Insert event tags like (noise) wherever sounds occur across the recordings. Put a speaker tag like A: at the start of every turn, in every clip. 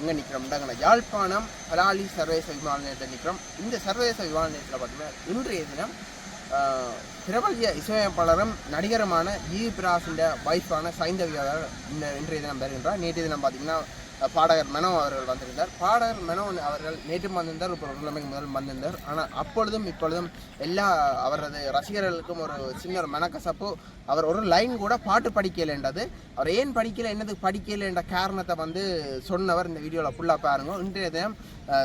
A: எங்கே நிற்கிறோம்டாங்கன்னா யாழ்ப்பாணம் பலாலி சர்வதேச விமான நிலையத்தில் நிற்கிறோம் இந்த சர்வதேச விமான நிலையத்தில் பார்த்தீங்கன்னா இன்றைய தினம் பிரபல்ய இசையமைப்பாளரும் நடிகருமான ஈ பிராசின் வைஃபான சைந்தவியாளர் இந்த இன்றைய தினம் வருகின்றார். நேற்றைய தினம் பார்த்தீங்கன்னா பாடகர் மெனோ அவர்கள் வந்திருந்தார். பாடகர் மெனோ அவர்கள் நேற்று வந்திருந்தார். இப்போ ஒரு நிலைமைக்கு முதல் வந்திருந்தார். ஆனால் அப்பொழுதும் இப்பொழுதும் எல்லா அவரது ரசிகர்களுக்கும் ஒரு சின்ன ஒரு மனக்கசப்பு. அவர் ஒரு லைன் கூட பாட்டு படிக்கலைன்றது அவர் ஏன் படிக்கலை என்னது படிக்கலைன்ற காரணத்தை வந்து சொன்னவர் இந்த வீடியோவில் ஃபுல்லாக பாருங்க. இன்றைய தினம்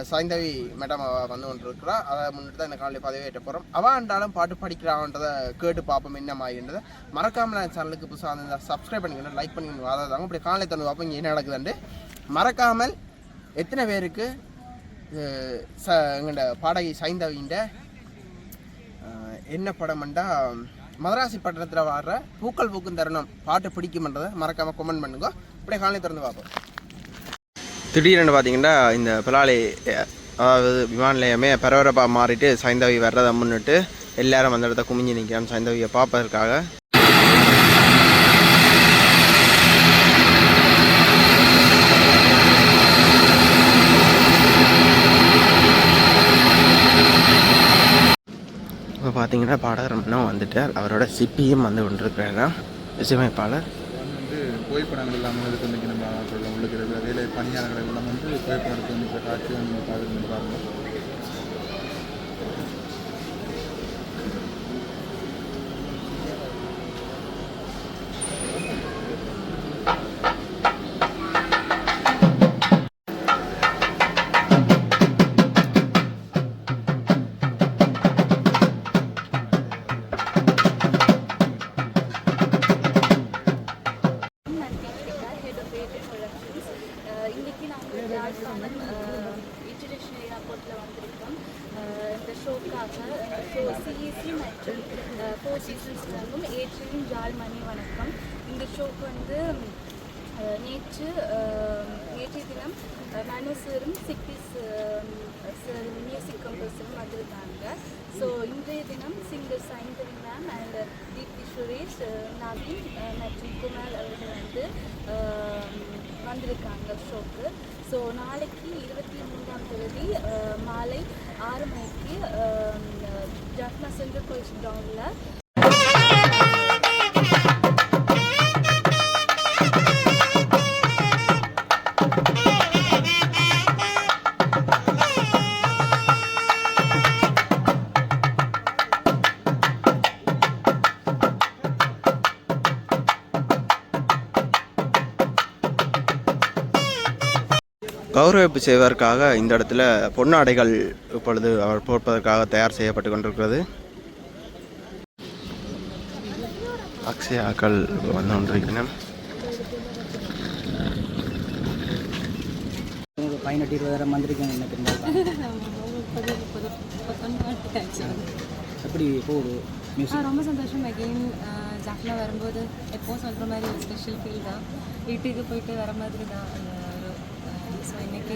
A: சைந்தவி மேடம் அவ வந்து கொண்டு இருக்கிறா அதை முன்னிட்டு தான் இந்த காலையில் பதவியேற்ற போகிறோம் அவள் அவாண்டாலும் பாட்டு படிக்கிறான்றதை கேட்டு பார்ப்போம் என்ன மாதிரின்றதை மறக்காமல் என் சேனலுக்கு புதுசாக வந்து சப்ஸ்கிரைப் பண்ணிக்கணும் லைக் பண்ணிக்கணும் அதாவது இப்படி காலையில் தந்து பார்ப்போம் இங்கே என்ன நடக்குதுன்ட்டு. மறக்காமல் எத்தனை பேருக்கு ச எங்கள்ட பாடகி சைந்தவின்ற என்ன படம்ண்டா மதராசி பட்டணத்தில் வர்ற பூக்கள் பூக்கும் தருணம் பாட்டு பிடிக்கும்ன்றதை மறக்காமல் கமெண்ட் பண்ணுங்க. இப்படியே காலையில் திறந்து பார்ப்போம். திடீர்னு பார்த்தீங்கன்னா இந்த பிலாலி அதாவது விமான நிலையமே பரபரப்பாக மாறிட்டு சைந்தவி வர்றதை முன்னிட்டு எல்லாரும் அந்த இடத்த குமிஞ்சு நிற்கிறான் சைந்தவியை பார்ப்பதற்காக. இப்போ பார்த்தீங்கன்னா பாடகர் இன்னும் வந்துட்டார். அவரோட சிப்பியும் வந்து கொண்டிருக்கிறாரா. இசையமைப்பாளர்.
B: வந்து புகைப்படங்கள் எல்லாம் எடுத்து வந்து நம்ம பணியாளர்களை எல்லாம் வந்து புகைப்படம் எடுத்து வந்து காட்சி வந்து
C: நேற்று நேற்றைய தினம் அஹ், மனு சாரும் சார் மியூசிக் கம்போசரும் வந்திருக்காங்க ஸோ இன்றைய தினம் singer Saindhavi ma'am and Deepthi Suresh Naveen மற்றும் குமார் அவர்கள் வந்து வந்திருக்காங்க ஷோக்கு ஸோ நாளைக்கு இருபத்தி மூன்றாம் தேதி மாலை ஆறு மணிக்கு ஜாஃப்னா சென்ட்ரல் காலேஜ் கிரவுண்டில்
A: கௌரவிப்பு செய்வதற்காக இந்த இடத்துல பொன்னாடைகள் இப்பொழுது அவர் போட்பதற்காக தயார் செய்யப்பட்டு கொண்டிருக்கிறது. அக்ஷயாக்கள் வந்து கொண்டிருக்கிறேன்
D: உங்களுக்கு பதினெட்டு இருபதாயிரம் வந்திருக்கீங்க என்ன தெரியுமா எப்படி போகுது? மியூசிக்
E: ரொம்ப சந்தோஷம் அகெயின் ஜாஃப்னா வரும்போது எப்போவும் சொல்கிற மாதிரி ஒரு ஸ்பெஷல் ஃபீல் தான். வீட்டுக்கு போயிட்டு வர மாதிரி தான் ஸோ இன்னைக்கு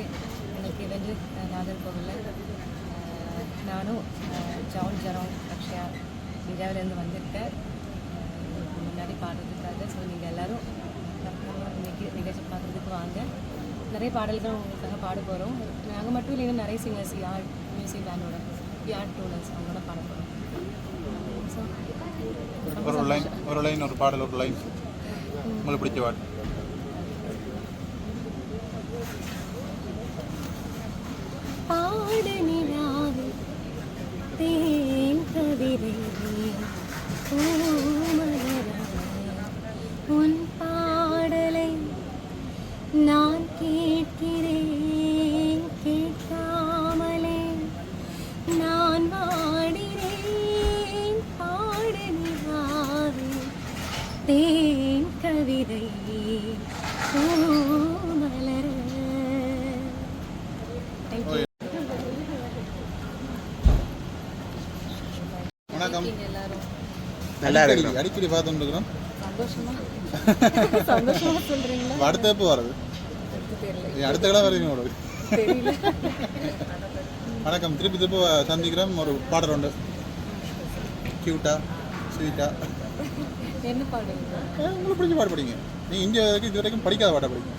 E: எனக்கு வந்து நாகர்கோவிலில் நானும் ஜான் ஜெரோம் அக்ஷயா இந்தியாவிலேருந்து வந்திருக்கேன். முன்னாடி பாடுறதுக்காக. ஸோ நீங்கள் எல்லோரும் இன்னைக்கு நிகழ்ச்சி பார்க்குறதுக்கு வாங்க. நிறைய பாடல்கள் உங்களுக்காக பாட போகிறோம் நாங்கள் மட்டும் இல்லை இன்னும் நிறைய சிங்கர்ஸ் யார் மியூசிக் பேண்டோட யார் டூலர்ஸ் அவங்களோட பாட போகிறோம் ஸோ
B: ஒரு லைன் ஒரு லைன் ஒரு பாடல் ஒரு லைன் உங்களுக்கு பிடிச்ச பாட்டு.
A: நல்லா
B: அடிக்கடி
A: இருக்கு
B: அடிக்கடி (laughs)
E: சந்தோஷமா? சொல்றீங்களா?
B: அடுத்த எப்போ வர்றது? அடுத்த கிழமை வருவீங்க உங்களுக்கு வணக்கம். திருப்பி திருப்பி சந்திக்கிறோம். ஒரு பாடல் உண்டு. க்யூட்டா ஸ்வீட்டா
E: என்ன பாடுறீங்க
B: உங்களுக்கு பிடிச்ச பாட்டு படிங்க. நீ இங்கே வரைக்கும் இது வரைக்கும் படிக்காத பாட்டை படிங்க.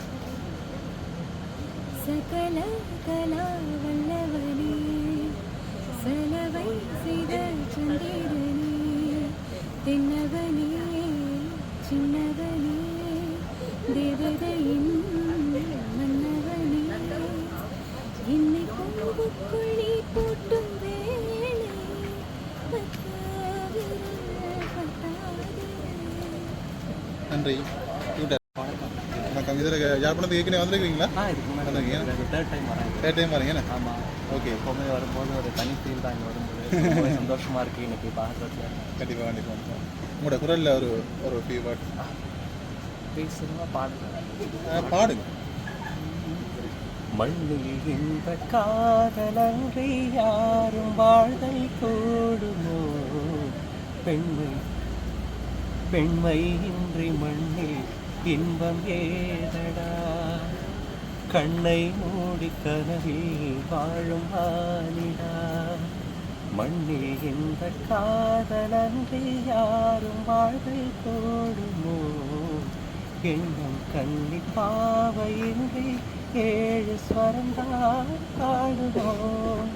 B: சகல கலா வல்லவனே சலவை செய்த சந்திரனே. தென்னவனே சின்னவனே தேவதையின் மன்னவனே என்னை பூவுக்குள் நீ பூட்டும் வேளை பத்தாவிரல் பத்தாதே
F: நன்றி வணக்கம் இதில் யாழ்ப்பாணத்துக்கு ஏற்கனவே வந்திருக்கீங்களா
G: ஆ இதுக்கு முன்னாடி
F: வந்திருக்கீங்க
G: தேர்ட் டைம் வரேன்
F: தேர்ட் டைம் வரீங்க என்ன
G: ஆமாம்
F: ஓகே
G: எப்போவுமே வரும்போது ஒரு தனி ஃபீல் தான் இங்கே வரும்போது ரொம்பவே சந்தோஷமாக இருக்குது இன்னைக்கு பார்க்கறதுல
F: கண்டிப்பாக கண்டிப்பாக உங்களோட குரலில் ஒரு ஒரு ஃபியூ வேர்ட்
G: பேசுகிறவா பாடுங்க.
F: பாடுங்க.
G: மண்ணில் இந்த காதலன்றி யாரும் வாழ்தல் கூடுமோ? பெண்மை பெண்மை இன்றி மண்ணில் இன்பம் ஏதடா? கண்ணை மூடி கனவில் வாழும் ஆனிடா மண்ணில் இந்த காதலன்றி யாரும் வாழ்தல் கூடுமோ எண்ணம் கண்ணி பாவையின்றி ஏழு ஸ்வரந்தான் பாடுவோம்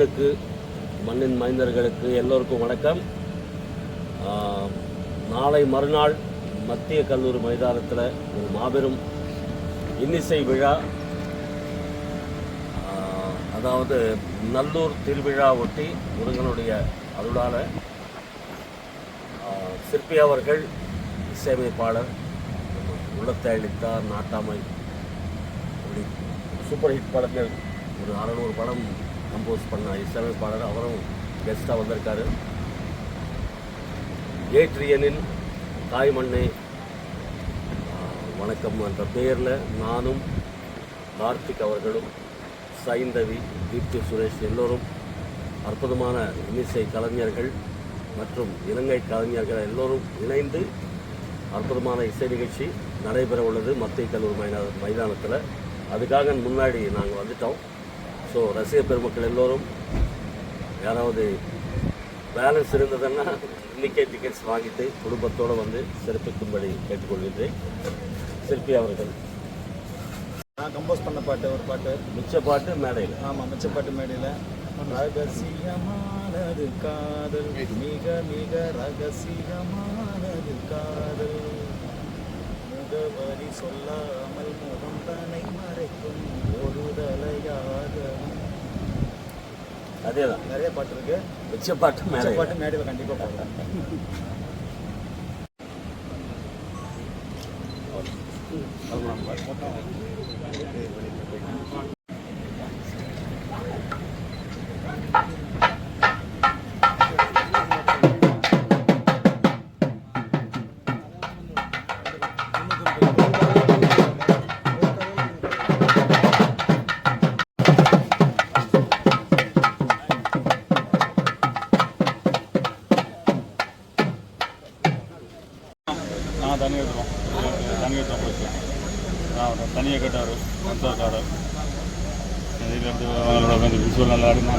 H: மண்ணுக்கு மண்ணின் மைந்தர்களுக்கு எல்லோருக்கும் வணக்கம். நாளை மறுநாள் மத்திய கல்லூரி மைதானத்தில் ஒரு மாபெரும் இன்னிசை விழா. அதாவது நல்லூர் திருவிழா ஒட்டி முருகனுடைய அருளான சிற்பி அவர்கள் இசையமைப்பாளர் உள்ளத்தை அளித்தார் நாட்டாமை இப்படி சூப்பர் ஹிட் படங்கள் ஒரு அறநூறு படம் கம்போஸ் பண்ண இசையமைப்பாளர் அவரும் கெஸ்ட்டாக வந்திருக்காரு. ஏட்ரியனில் தாய் மண்ணை வணக்கம் என்ற பெயரில் நானும் கார்த்திக் அவர்களும் சைந்தவி தீப்தி சுரேஷ் எல்லோரும் அற்புதமான இன்னிசை கலைஞர்கள் மற்றும் இலங்கை கலைஞர்கள் எல்லோரும் இணைந்து அற்புதமான இசை நிகழ்ச்சி நடைபெற உள்ளது மத்திய கல்லூரி மைதான மைதானத்தில். அதுக்காக முன்னாடி நாங்கள் வந்துட்டோம். ஸோ ரசிக பெருமக்கள் எல்லோரும் யாராவது பேலன்ஸ் இருந்ததுன்னா இன்னைக்கே டிக்கெட்ஸ் வாங்கிட்டு குடும்பத்தோடு வந்து சிறப்பிக்கும்படி கேட்டுக்கொள்கின்றேன். சிற்பி அவர்கள்.
I: நான் கம்போஸ் பண்ண பாட்டு ஒரு பாட்டு.
H: மிச்ச பாட்டு மேடையில்.
I: ஆமாம் மிச்ச பாட்டு மேடையில். ரகசியமானது காதல் மிக மிக ரகசியமானது காதல். முகவரி சொல்லாமல் முகம் தன்னை மறைக்கும் ஒரு தலையாக
H: அதே தான்
I: நிறைய பாட்டு இருக்கு.
H: மிச்ச பாட்டு
I: மிச்ச
H: மேடையில்
I: பாட்டு மேடையில் கண்டிப்பாக பாடுறேன். (laughs)
J: நான்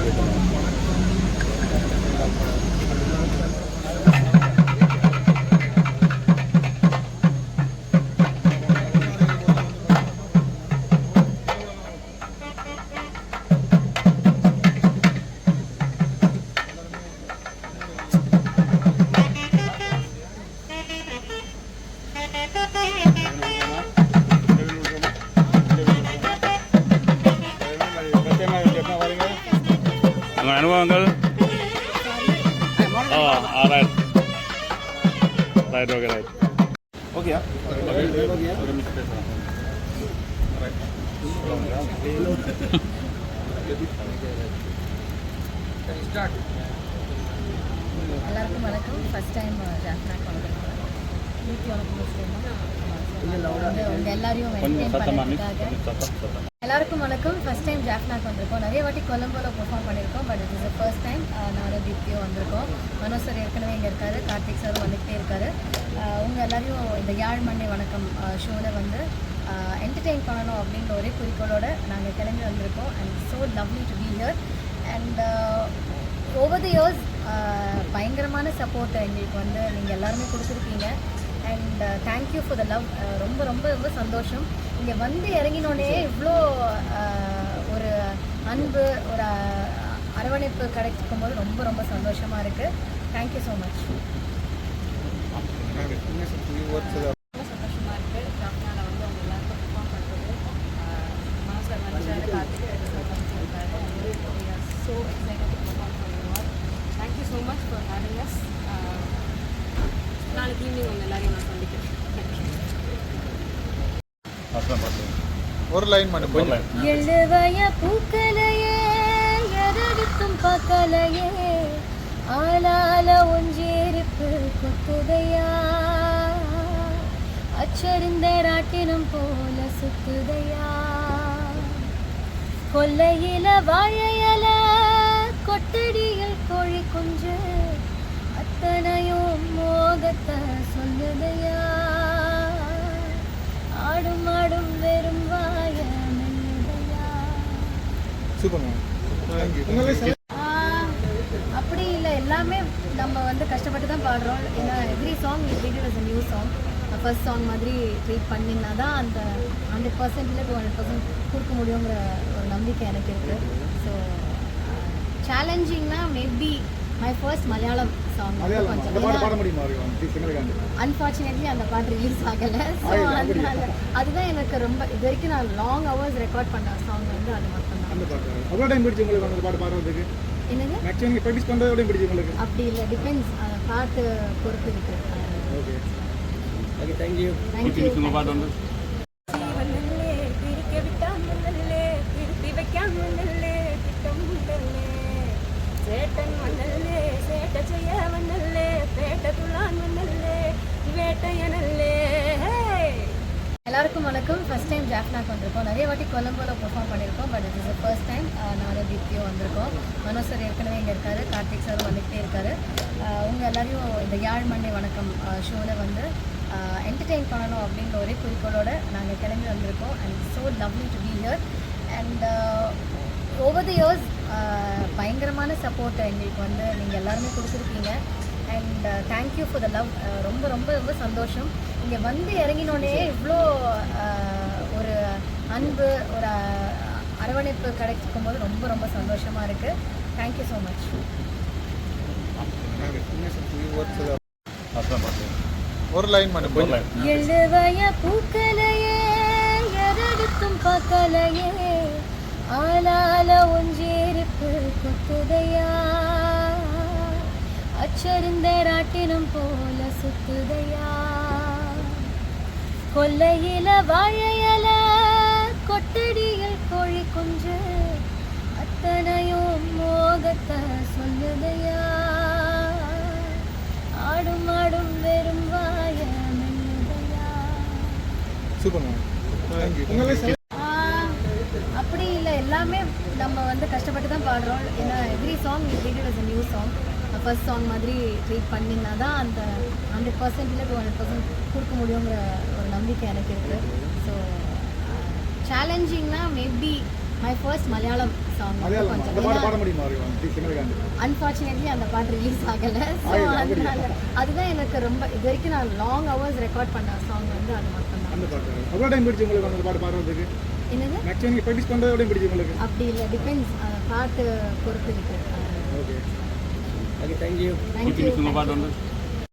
J: Gracias. உங்கள் அனுபவங்கள்? ஆ ரைட் ரைட் ஓகே ரைட் பேசலாம்
K: எல்லாருக்கும் வணக்கம். ஃபர்ஸ்ட் டைம் ஜாஃப்னா வந்திருக்கோம் வீட்டு வணக்கம் வந்து உங்கள் எல்லாரையும் எல்லாருக்கும் வணக்கம். ஃபர்ஸ்ட் டைம் ஜாஃப்னாக்கு வந்திருக்கோம். நிறைய வாட்டி கொலம்போல பெர்ஃபார்ம் பண்ணியிருக்கோம் but it is first time நானும் தீப்தியும் வந்திருக்கோம். மனோஜ் சார் ஏற்கனவே இங்கே இருக்காரு. கார்த்திக் சாரும் வந்துகிட்டே இருக்காரு. உங்கள் எல்லாரையும் இந்த யாழ் மண்ணை வணக்கம் ஷோவில் வந்து என்டர்டெயின் பண்ணணும் அப்படின்ற ஒரே குறிக்கோளோட நாங்கள் கிளம்பி வந்திருக்கோம். And so lovely to be here and over the years பயங்கரமான சப்போர்ட் எங்களுக்கு வந்து நீங்கள் எல்லாருமே கொடுத்துருக்கீங்க. And thank you for the love ரொம்ப ரொம்ப ரொம்ப சந்தோஷம். இங்கே வந்து இறங்கினோடனே இவ்வளோ uh, ஒரு அன்பு ஒரு uh, அரவணைப்பு கிடைக்கும் போது ரொம்ப ரொம்ப சந்தோஷமாக இருக்குது தேங்க்யூ ஸோ மச் ரொம்ப சந்தோஷமாக இருக்குது ஜாப்னாவில் வந்து அவங்க எல்லாருக்கும் பெர்ஃபார்ம் பண்ணுறது மாஸ்டர் மனுஷாரு கார்த்திக் இருக்காரு ஸோ எக்ஸைட்டட் பெர்ஃபார்ம் பண்ணுவார் thank you so much for having us நாளைக்கு ஈவினிங் உங்கள் எல்லாரையும் நான் சந்திக்கிறேன்
J: அதான் பார்த்தேன்
F: ஒரு லைன் மட்டும்
J: ஒரு லைன்
K: எழுவய பூக்கலையே எதெடுத்தும் பார்க்கலையே ஆளால ஒஞ்சேருப்பு கொத்துதையா அச்சரிந்த ராட்டினம் போல சுத்துதையா. கொல்லையில வாழையல கொட்டடியில் கோழி குஞ்சு. அத்தனையும் மோகத்தை சொல்லுதையா. ஆடும் ஆடும் வெறும்
F: சூப்பர்
K: அப்படி இல்லை. எல்லாமே நம்ம வந்து கஷ்டப்பட்டு தான் பாடுறோம். ஏன்னா every song treated as new song first song மாதிரி ட்ரீட் பண்ணினா தான் அந்த ஹண்ட்ரட் பர்சன்ட் இல்லை டூ ஹண்ட்ரட் பர்சன்ட் கொடுக்க முடியுங்கிற ஒரு நம்பிக்கை எனக்கு இருக்குது so சேலஞ்சிங்னா maybe my first Malayalam song கொஞ்சம்
F: முடியுமா
K: அன்ஃபார்ச்சுனேட்லி அந்த பாட்டு ரிலீஸ் ஆகலை. ஸோ அதனால அதுதான் எனக்கு ரொம்ப இது வரைக்கும் நான் லாங் ஹவர்ஸ் ரெக்கார்ட் பண்ண சாங் வந்து அது மட்டும்தான்.
F: அவ்வளோ டைம் பிடிச்சி உங்களுக்கு அந்த பாட்டு பாடுறதுக்கு?
K: என்னது?
F: மேக்ஸிமம் நீங்கள் ப்ராக்டிஸ் பண்ணுறது எவ்வளோ பிடிச்சி உங்களுக்கு?
K: அப்படி இல்லை டிபெண்ட்ஸ் பாட்டு பொறுத்து இருக்கு.
F: ஓகே
I: ஓகே தேங்க்யூ
K: தேங்க்யூ எல்லாருக்கும் வணக்கம். ஃபர்ஸ்ட் டைம் ஜாஃப்னாக்கு வந்திருக்கோம். நிறைய வாட்டி கொலம்போல பெர்ஃபார்ம் பண்ணியிருக்கோம் but it is first time நானும் தீப்தியும் வந்திருக்கோம். மனோஜ் சார் ஏற்கனவே இங்கே இருக்காரு கார்த்திக் சாரும் வந்துகிட்டே இருக்காரு. Uh, உங்கள் எல்லாரையும் இந்த யாழ் மண்ணை வணக்கம் uh, ஷோவில் வந்து uh, என்டர்டெயின் பண்ணணும் அப்படின்ற ஒரே குறிக்கோளோட நாங்கள் கிளம்பி வந்திருக்கோம். And so lovely to be here and over the years பயங்கரமான சப்போர்ட் எங்களுக்கு வந்து நீங்கள் எல்லாருமே கொடுத்துருக்கீங்க. And thank you for the love ரொம்ப ரொம்ப ரொம்ப சந்தோஷம். இங்கே வந்து இறங்கினோடனே இவ்வளோ uh, ஒரு அன்பு ஒரு uh, அரவணைப்பு கிடைக்கும் போது ரொம்ப ரொம்ப சந்தோஷமாக இருக்குது தேங்க்யூ ஸோ மச்
F: ஒரு லைன்
K: எழுவய பூக்கலையே எதெடுத்தும் பார்க்கலையே ஆளால ஒஞ்சேருப்பு கொத்துதையா. அச்சரிந்த ராட்டினம் போல சுத்துதையா? கொல்லையில வாழையல கொட்டடியில் கோழி குஞ்சு அத்தனையும் மோகத்தை சொல்லுதையா? ஆடும் ஆடும் வெறும் வாய அப்படி இல்லை. எல்லாமே நம்ம வந்து கஷ்டப்பட்டு தான் பாடுறோம். ஏன்னா every song as new song first song மாதிரி ட்ரீட் பண்ணினா தான் அந்த ஹண்ட்ரட் பர்சன்ட் இல்லை டூ ஹண்ட்ரட் பர்சன்ட் கொடுக்க முடியுங்கிற ஒரு நம்பிக்கை எனக்கு இருக்குது so சேலஞ்சிங்னா maybe my first Malayalam song கொஞ்சம் அன்ஃபார்ச்சுனேட்லி அந்த பாட்டு ரிலீஸ் ஆகலை. ஸோ அதனால அதுதான் எனக்கு ரொம்ப இது வரைக்கும் நான் லாங் ஹவர்ஸ் ரெக்கார்ட் பண்ண சாங் வந்து அது மட்டும்தான். என்னது? அப்படி இல்லை டிபெண்ட்ஸ் பாட்டு பொறுத்து இருக்கு.
F: ஓகே
I: ஓகே தேங்க்யூ
J: குச்சி
K: தேங்க்யூ
J: குச்சி பாட்டு வந்து